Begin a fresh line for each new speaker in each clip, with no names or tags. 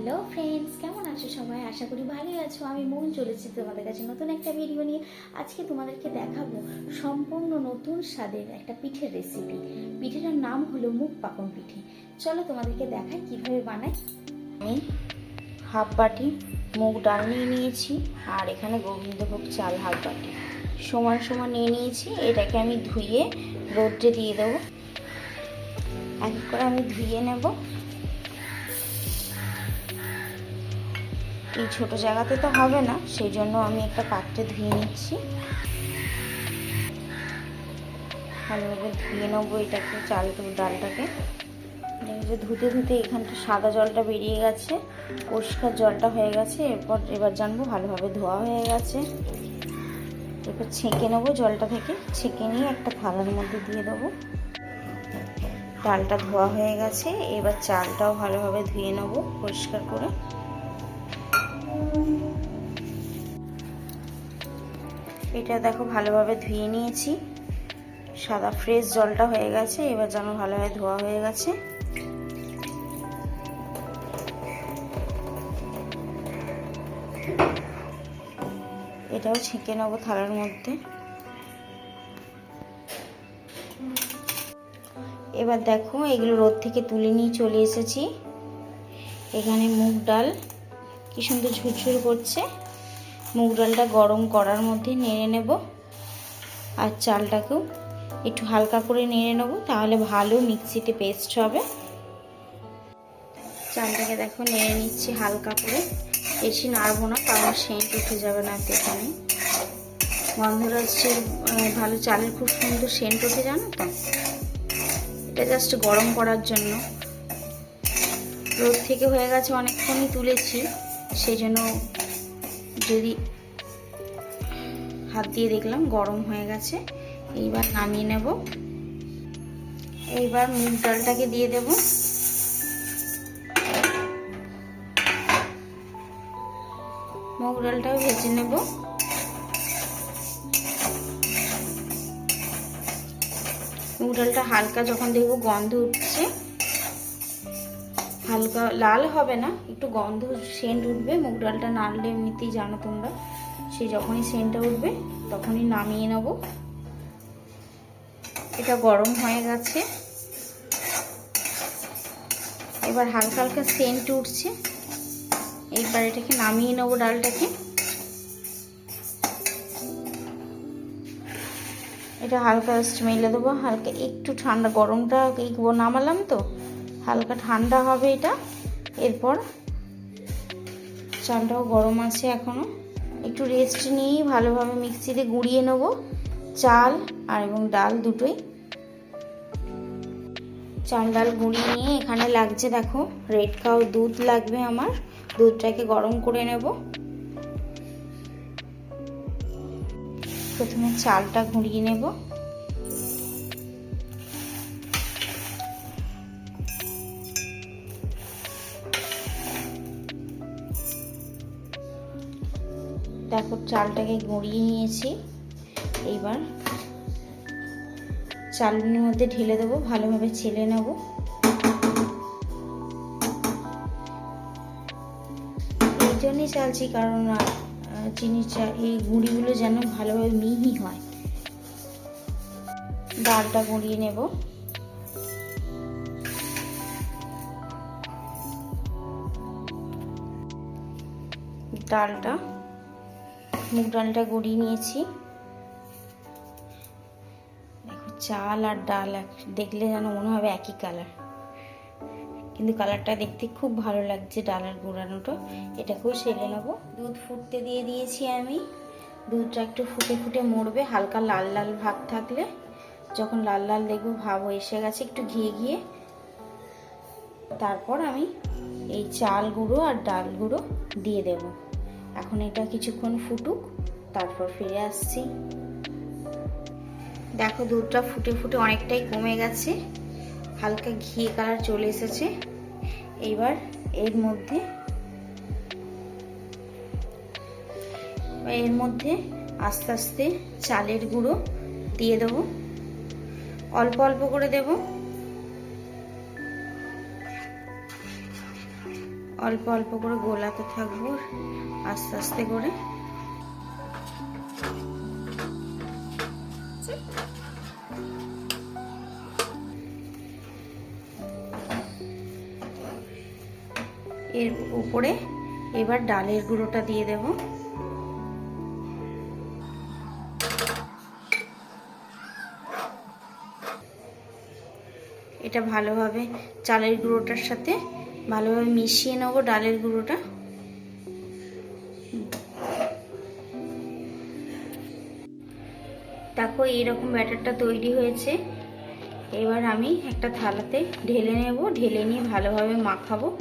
Hello friends, কেমন আছো সবাই? আশা করি ভালোই আছো। আমি মন চলেছি তোমাদের কাছে নতুন একটা ভিডিও নিয়ে। আজকে তোমাদেরকে দেখাবো সম্পূর্ণ নতুন স্বাদের একটা পিঠের রেসিপি পিঠেটার নাম হলো মুখ পাকন পিঠে। চলো তোমাদেরকে দেখাই কীভাবে বানাই। আমি হাফ বাটি মুগ ডাল নিয়ে নিয়েছি, আর এখানে গোবিন্দভোগ চাল হাফ বাটি। সমান সমান নিয়ে নিয়েছি, এটাকে আমি ধুয়ে রোদ্রে দিয়ে দেবো। এক করে আমি ধুয়ে নেব। এই ছোট জায়গাতে তো হবে না, সেই জন্য আমি একটা পাত্রে ধুয়ে নিচ্ছি। ভালোভাবে ধুয়ে নেব এটাকে চালটা ডালটাকে। যে ধুতে ধুতে এখানটা সাদা জলটা বেরিয়ে গেছে, পরিষ্কার জলটা হয়ে গেছে, এরপর এবার জানব ভালোভাবে ধোয়া হয়ে গেছে। এরপর ছেঁকে নেব জলটা থেকে, ছেঁকে নিয়ে একটা থালার মধ্যে দিয়ে দেবো। ডালটা ধোয়া হয়ে গেছে, এবার চালটাও ভালোভাবে ধুয়ে নেব পরিষ্কার করে। এটা দেখো ভালোভাবে ধুয়ে নিয়েছি। সাদা ফ্রেশ জলটা হয়ে গেছে, এবার যেন ভালোভাবে ধোয়া হয়ে গেছে। এটাও ছেঁকে নেব থালার মধ্যে। এবার দেখো এগুলো রোদ থেকে তুলে নিয়ে চলে এসেছি। এখানে মুগ ডাল কি সুন্দর ঝুরঝুর করছে। মুগ ডালটা গরম করার মধ্যে নেড়ে নেব। আর চালটাকেও একটু হালকা করে নেড়ে নেব, তাহলে ভালো মিক্সিতে পেস্ট হবে। চালটাকে দেখো নেড়ে নিচ্ছি হালকা করে। বেশি নাড়বো না, কারণ সেন্ট উঠে যাবে না এখানে। গন্ধরাজের ভালো চালের খুব সুন্দর সেন্ট উঠে জানো তো? এটা জাস্ট গরম করার জন্য। রোদ থেকে হয়ে গেছে, অনেকক্ষণই তুলেছি। সেই জন্য যদি হাত দিয়ে দেখলাম, গরম হয়ে গেছে, এইবার নামিয়ে নেব। এইবার মুগ ডালটাকে দিয়ে দেব। মুগ ডালটাও ভেজে নেব। মুগ ডালটা হালকা যখন দেখব গন্ধ উঠছে হালকা লাল হবে না, একটু গন্ধ সেন্ট উঠবে, মুগ ডালটা নাড়লে এমনিতেই জানো তোমরা। সে যখনই সেন্টটা উঠবে, তখনই নামিয়ে নেব। এটা গরম হয়ে গেছে। এবার হালকা হালকা সেন্ট উঠছে। এইবার এটাকে নামিয়ে নেব ডালটাকে। এটা হালকা স্মেলে দেবো, হালকা একটু ঠান্ডা, গরমটা নামালাম তো। হালকা ঠান্ডা হবে এটা। এরপর চালটাও গরম আছে এখনও একটু রেস্ট নিয়েই ভালোভাবে মিক্সিতে গুঁড়িয়ে নেব। চাল আর এবং ডাল দুটোই। চাল, ডাল গুঁড়িয়ে নিয়ে এখানে লাগছে দেখো রেড কাউ দুধ লাগবে আমার। দুধটাকে গরম করে নেব। প্রথমে চালটা গুঁড়িয়ে নেব। চালটাকে গুঁড়িয়ে নিয়েছি। এইবার চালনির মধ্যে ঢেলে দেবো, ভালোভাবে ছেলে নেব। এই জন্যই চালছি, কারণ চা এই গুঁড়িগুলো যেন ভালোভাবে মিহি হয়। ডালটা গুঁড়িয়ে নেব। ডালটা মুগ ডালটা গুঁড়িয়ে নিয়েছি। দেখো চাল আর ডাল দেখলে যেন মনে হবে একই কালার কিন্তু কালারটা দেখতে খুব ভালো লাগছে ডালের গুঁড়ানোটা। এটাকেও সেরে নেব। দুধ ফুটতে দিয়ে দিয়েছি আমি। দুধটা একটু ফুটে ফুটে মরবে, হালকা লাল লাল ভাব থাকলে। যখন লাল লাল দেখব ভাব এসে গেছে একটু ঘিয়ে ঘিয়ে। তারপর আমি এই চাল গুঁড়ো আর ডাল গুঁড়ো দিয়ে দেবো। এখন এটা কিছুক্ষণ ফুটুক, তারপর ফিরে আসছি। দেখো দুধটা ফুটে ফুটে অনেকটাই কমে গেছে, হালকা ঘি কালার চলে এসেছে। এইবার এর মধ্যে এর মধ্যে আস্তে আস্তে চালের গুঁড়ো দিয়ে দেবো। অল্প অল্প করে দেবো। অল্প অল্প করে গোলাতে থাকব, আস্তে আস্তে করে। এর উপরে এবার ডালের গুঁড়োটা দিয়ে দেব। এটা ভালোভাবে চালের গুঁড়োটার সাথে ভালোভাবে মিশিয়ে নেব ডালের গুঁড়োটা। দেখো এইরকম ব্যাটারটা তৈরি হয়েছে। এবার আমি একটা থালাতে ঢেলে নেব। ঢেলে নিয়ে ভালোভাবে মাখাবো।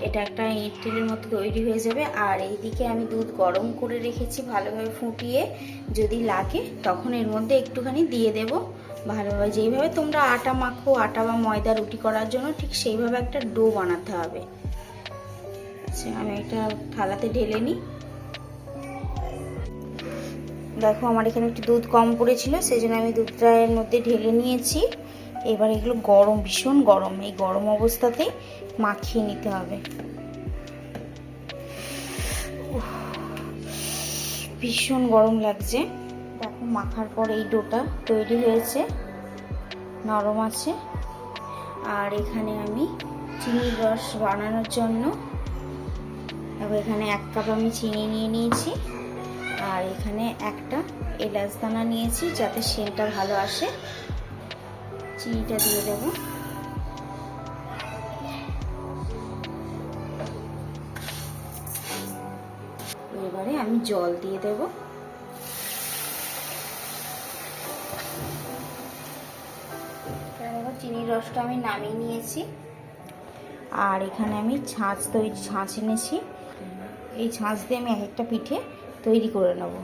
এটা একটা ইডলির মতো তৈরি হয়ে যাবে। আর এইদিকে আমি দুধ গরম করে রেখেছি ভালোভাবে ফুটিয়ে। যদি লাগে তখন এর মধ্যে একটুখানি দিয়ে দেব। ভালোভাবে, যেইভাবে তোমরা আটা মাখো, আটা বা ময়দা রুটি করার জন্য ঠিক সেইভাবে একটা ডো বানাতে হবে। আচ্ছা আমি এটা থালাতে ঢেলে নিই। দেখো, আমার এখানে একটু দুধ কম পড়েছিল সেই জন্য আমি দুধটা এর মধ্যে ঢেলে নিয়েছি। এবার এগুলো গরম, ভীষণ গরম, এই গরম অবস্থাতেই মাখিয়ে নিতে হবে। ভীষণ গরম লাগছে। মাখার পর এই ডোটা তৈরি হয়েছে। নরম আছে। আর এখানে আমি চিনির রস বানানোর জন্য এখানে এক কাপ আমি চিনি নিয়ে নিয়েছি। আর এখানে একটা এলাচ দানা নিয়েছি যাতে সেন্টটা ভালো আসে। চিনিটা দিয়ে দেবো। এবারে আমি জল দিয়ে দেব। চিনির রসটা আমি নামিয়ে নিয়েছি। আর এখানে আমি ছাঁচ তৈরি, ছাঁচ এনেছি। এই ছাঁচ দিয়ে আমি এক একটা পিঠে তৈরি করে নেব।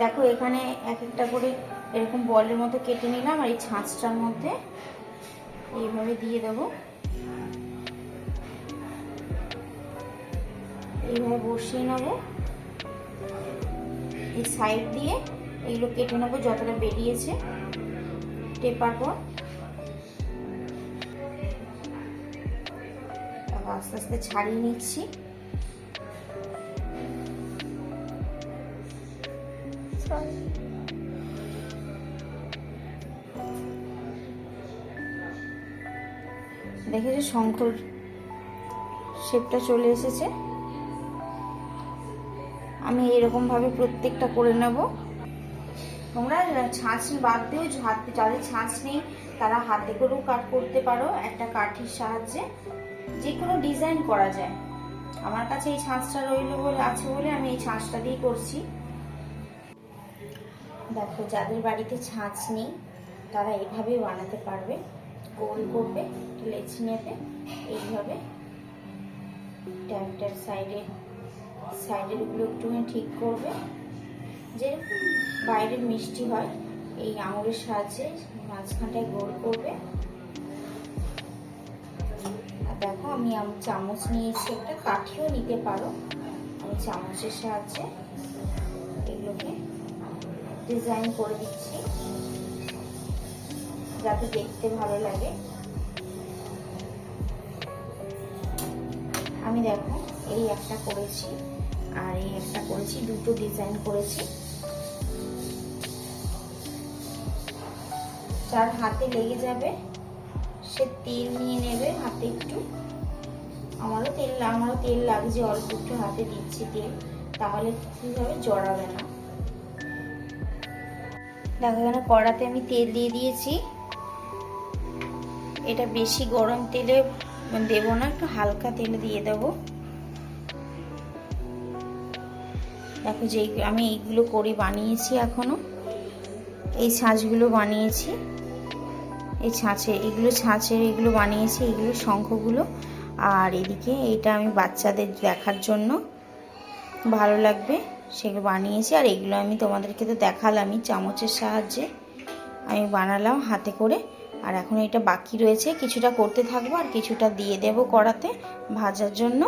দেখো, এখানে এক একটা করে এরকম বলের মতো কেটে নিলাম আর এই ছাঁচটার মধ্যে এইভাবে দিয়ে দেবো। এইভাবে বসিয়ে নেব। এই সাইড দিয়ে এইগুলো কেটে নেব, যতটা বেরিয়েছে। টেপার পর আস্তে আস্তে ছাড়িয়ে নিচ্ছি। দেখেছ শঙ্কর শেপটা চলে এসেছে। আমি এরকমভাবে প্রত্যেকটা করে নেব। তোমরা ছাঁচ বাদ দিয়েও হাত যাদের ছাঁচ নেই, তারা হাতে করেও কাট করতে পারো। একটা কাঠির সাহায্যে। যে কোনো ডিজাইন করা যায়। আমার কাছে এই ছাঁচটা রইল বলে আছে বলে আমি এই ছাঁচটা দিয়েই করছি। দেখো, যাদের বাড়িতে ছাঁচ নেই, তারা এইভাবে বানাতে পারবে। গোল করবে, লেচি নেবে, এইভাবে ট্যাপটার সাইডে সাইডেরগুলো একটুখানি ঠিক করবে। যে বাইরের মিষ্টি হয়, এই আঙুলের সাহায্যে মাঝখানটায় গোল করবে। দেখো, আমি চামচ নিয়েছি একটা, কাঠিও নিতে পারো। আমি চামচের সাহায্যে এগুলোকে ডিজাইন করে দিচ্ছি, যাতে দেখতে ভালো লাগে। আমি দেখো, এই একটা করেছি, আর এই একটা করেছি, দুটো ডিজাইন করেছি। যার হাতে লেগে যাবে সে তেল নিয়ে নেবে, হাতে একটু। আমারও তেল আমারও তেল লাগছে অল্প একটু হাতে দিচ্ছি তেল, তাহলে কীভাবে জড়াবে না। দেখো এখানে কড়াতে আমি তেল দিয়ে দিয়েছি। এটা বেশি গরম তেলে দেবো না, একটু হালকা তেলে দিয়ে দেবো। দেখো যে আমি এইগুলো করে বানিয়েছি এখনও। এই ছাঁচগুলো বানিয়েছি। এই ছাঁচে, এগুলো ছাঁচের, এগুলো বানিয়েছি, এগুলো শঙ্খগুলো। আর এদিকে এটা আমি বাচ্চাদের দেখার জন্য। ভালো লাগবে, সেগুলো বানিয়েছি। আর এগুলো আমি তোমাদেরকে তো দেখালামই, চামচের সাহায্যে আমি বানালাম হাতে করে। আর এখন এটা বাকি রয়েছে, কিছুটা করতে থাকব আর কিছুটা দিয়ে দেব কড়াতে ভাজার জন্য।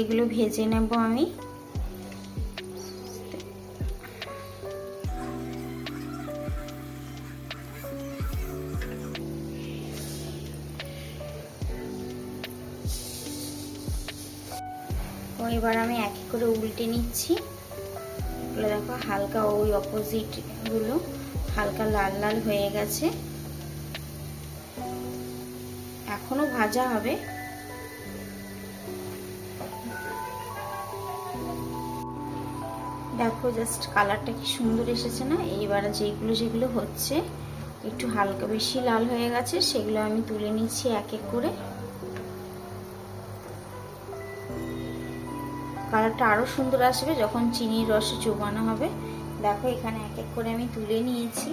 এগুলো ভেজে নেব আমি। এবার আমি এক করে উল্টে নিচ্ছি। এগুলো দেখো হালকা ওই অপোজিটগুলো হালকা লাল লাল হয়ে গেছে। এখনও ভাজা হবে। দেখো জাস্ট কালারটা কি সুন্দর এসেছে না? এইবার যেগুলো যেগুলো হচ্ছে, একটু হালকা বেশি লাল হয়ে গেছে, সেগুলো আমি তুলে নিচ্ছি এক এক করে। কালারটা আরও সুন্দর আসবে যখন চিনির রসে চোবানো হবে। দেখো, এখানে এক এক করে আমি তুলে নিয়েছি।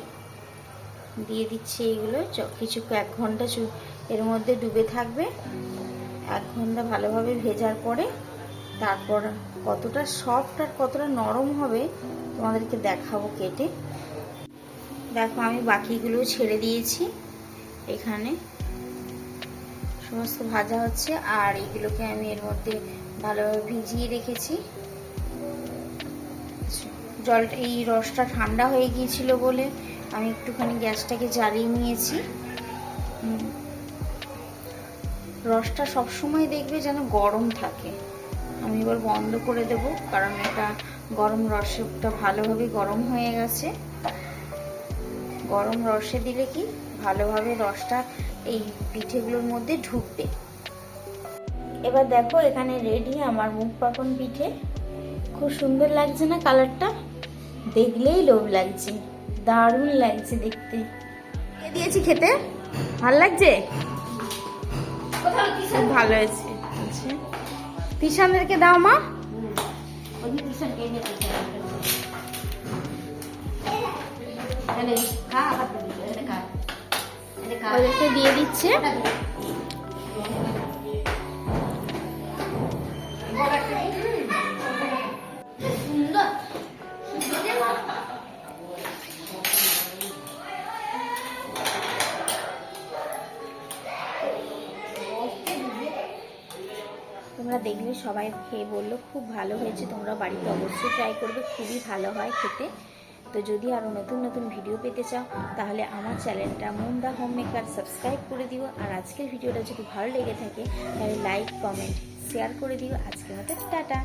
দিয়ে দিচ্ছি এইগুলো কিছু এক ঘণ্টা এর মধ্যে ডুবে থাকবে। এক ঘণ্টা ভালোভাবে ভেজার পরে তারপর কতটা সফট আর কতটা নরম হবে তোমাদেরকে দেখাবো কেটে। দেখো, আমি বাকিগুলো ছেড়ে দিয়েছি। এখানে সমস্ত ভাজা হচ্ছে, আর এগুলোকে আমি এর মধ্যে ভালোভাবে ভিজিয়ে রেখেছি। জলটা, এই রসটা ঠান্ডা হয়ে গিয়েছিল বলে আমি একটুখানি গ্যাসটাকে জ্বালিয়ে নিয়েছি। রসটা সবসময় দেখবে যেন গরম থাকে। আমি এবার বন্ধ করে দেব কারণ এটা গরম রসটা ভালোভাবে গরম হয়ে গেছে। গরম রসে দিলে কি ভালোভাবে রসটা এই পিঠেগুলোর মধ্যে ঢুকবে। এবার দেখো এখানে রেডি আমার মুখ পাকন পিঠে। খুব সুন্দর লাগছে না কালারটা? দেখলেই লোভ লাগছে দারুণ লাগছে দেখতে। দিয়েছি খেতে? ভালো লাগছে? খুব ভালো হয়েছে। তিশানদেরকে দাও মা। ওদেরকে দিয়ে দিচ্ছে। তোমরা দেখলে সবাই খেয়ে বলল, খুব ভালো হয়েছে, তোমরা বাড়িতে অবশ্যই ট্রাই করবে, খুবই ভালো হয় খেতে। তো যদি আরও নতুন নতুন ভিডিও পেতে চাও, তাহলে আমার চ্যানেলটা মুন্দা হোম মেকার সাবস্ক্রাইব করে দিও। আর আজকের ভিডিওটা যদি ভালো লেগে থাকে, তাহলে লাইক কমেন্ট শেয়ার করে দিও। আজকের মতো টাটা।